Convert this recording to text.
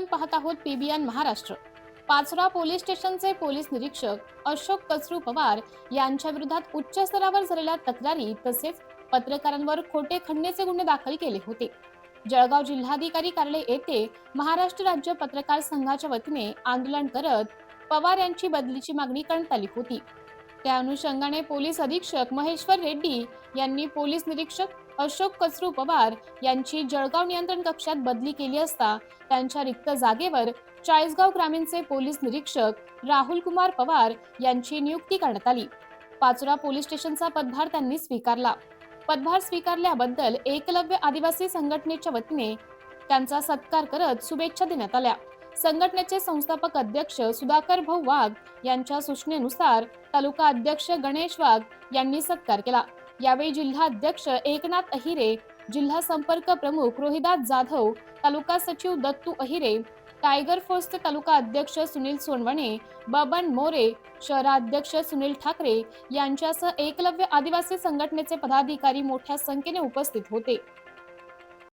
आपण पाहत आहोत पीबीएन महाराष्ट्र. पाचरा पोलीस स्टेशनचे पोलीस निरीक्षक अशोक कचरू पवार यांच्या विरोधात उच्च स्तरावर झालेल्या तक्रारी तसेच पत्रकारांवर खोटे खंडणीचे गुन्हे दाखल केले होते. जळगाव जिल्हाधिकारी कार्यालय येथे महाराष्ट्र राज्य पत्रकार संघाच्या वतीने आंदोलन करत पवार यांची बदलीची मागणी करण्यात आली होती. त्या अनुषंगाने पोलीस अधीक्षक महेश्वर रेड्डी यांनी पोलीस निरीक्षक अशोक कचरू पवार यांची जळगाव नियंत्रण कक्षात बदली केली असता त्यांच्या रिक्त जागेवर चाळीसगाव ग्रामीणचे पोलीस निरीक्षक राहुल कुमार पवार यांची नियुक्ती करण्यात आली. पाचोरा पोलीस स्टेशनचा पदभार त्यांनी स्वीकारला. पदभार स्वीकारल्याबद्दल एकलव्य आदिवासी संघटनेच्या वतीने त्यांचा सत्कार करत शुभेच्छा देण्यात आल्या. संघटनेचे संस्थापक अध्यक्ष सुधाकर भाऊ वाघ यांच्या सूचनेनुसार तालुका अध्यक्ष गणेश वाघ यांनी सत्कार केला. यावेळी जिल्हा अध्यक्ष एकनाथ अहिरे जिल्हा संपर्क प्रमुख रोहिदास जाधव तालुका सचिव दत्तू अहिरे टायगर फोर्सचे तालुका अध्यक्ष सुनील सोनवणे बबन मोरे शहराध्यक्ष सुनील ठाकरे यांच्यासह एकलव्य आदिवासी संघटनेचे पदाधिकारी मोठ्या संख्येने उपस्थित होते.